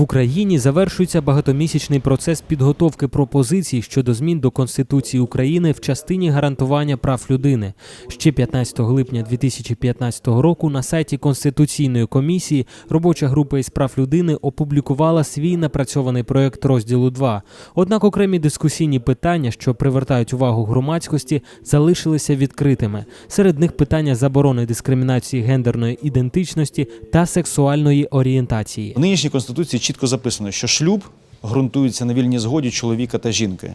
Україні завершується багатомісячний процес підготовки пропозицій щодо змін до Конституції України в частині гарантування прав людини. Ще 15 липня 2015 року на сайті Конституційної комісії робоча група із прав людини опублікувала свій напрацьований проект розділу 2. Однак окремі дискусійні питання, що привертають увагу громадськості, залишилися відкритими. Серед них питання заборони дискримінації гендерної ідентичності та сексуальної орієнтації. В нинішній конституції чітко записано, що шлюб ґрунтується на вільній згоді чоловіка та жінки.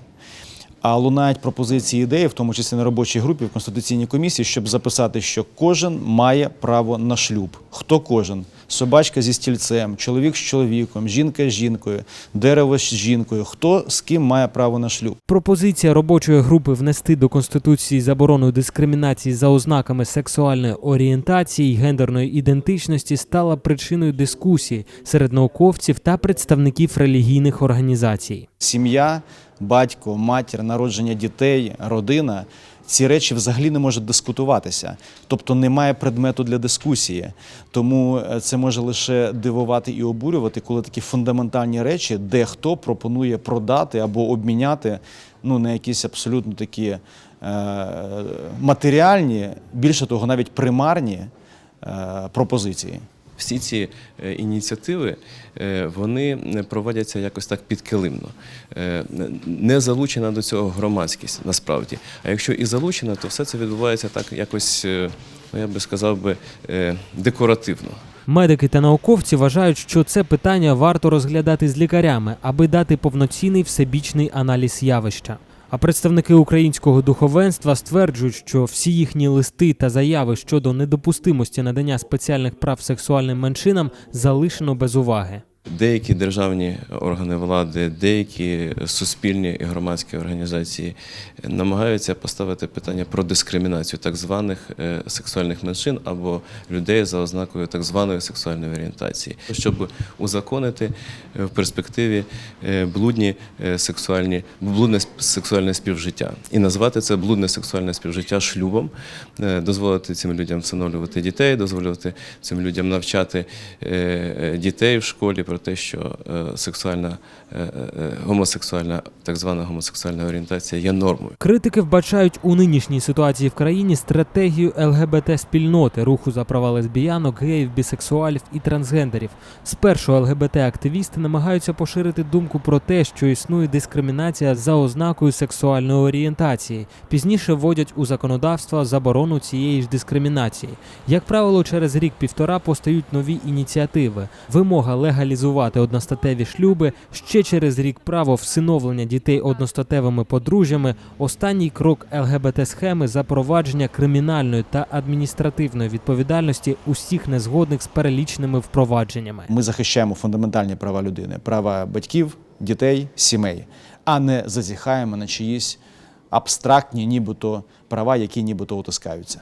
А лунають пропозиції ідеї, в тому числі на робочій групі в конституційній комісії, щоб записати, що кожен має право на шлюб. Хто кожен? Собачка зі стільцем, чоловік з чоловіком, жінка з жінкою, дерево з жінкою. Хто з ким має право на шлюб? Пропозиція робочої групи внести до конституції заборону дискримінації за ознаками сексуальної орієнтації й гендерної ідентичності стала причиною дискусії серед науковців та представників релігійних організацій. Сім'я, батько, матір, народження дітей, родина. Ці речі взагалі не можуть дискутуватися, тобто немає предмету для дискусії. Тому е, це може лише дивувати і обурювати, коли такі фундаментальні речі дехто пропонує продати або обміняти ну, на якісь абсолютно такі е, матеріальні, більше того, навіть примарні е, пропозиції. Всі ці е, ініціативи е, вони проводяться якось так підкилимно. Е, Не залучена до цього громадськість насправді. А якщо і залучена, то все це відбувається так якось, е, ну я би сказав би, е, декоративно. Медики та науковці вважають, що це питання варто розглядати з лікарями, аби дати повноцінний всебічний аналіз явища. А представники українського духовенства стверджують, що всі їхні листи та заяви щодо недопустимості надання спеціальних прав сексуальним меншинам залишено без уваги. Деякі державні органи влади, деякі суспільні і громадські організації намагаються поставити питання про дискримінацію так званих е, сексуальних меншин або людей за ознакою так званої сексуальної орієнтації, щоб узаконити е, в перспективі е, блудні сексуальні блудне сексуальне співжиття. І назвати це блудне сексуальне співжиття шлюбом, дозволити цим людям всиновлювати дітей, дозволити цим людям навчати дітей в школі про те, що е, сексуальна е, е, гомосексуальна, так звана гомосексуальна орієнтація є нормою. Критики вбачають у нинішній ситуації в країні стратегію ЛГБТ спільноти руху за права лесбіянок, геїв, бісексуалів і трансгендерів. Спершу ЛГБТ-активісти намагаються поширити думку про те, що існує дискримінація за ознакою сексуальної орієнтації. Пізніше вводять у законодавство заборону цієї ж дискримінації. Як правило, через рік-півтора постають нові ініціативи. Вимога легалізувати одностатеві шлюби, ще через рік право всиновлення дітей одностатевими подружжями, останній крок ЛГБТ-схеми запровадження кримінальної та адміністративної відповідальності усіх незгодних з переліченими впровадженнями. Ми захищаємо фундаментальні права людини, права батьків, дітей, сімей, а не зазіхаємо на чиїсь абстрактні, нібито права, які нібито утискаються.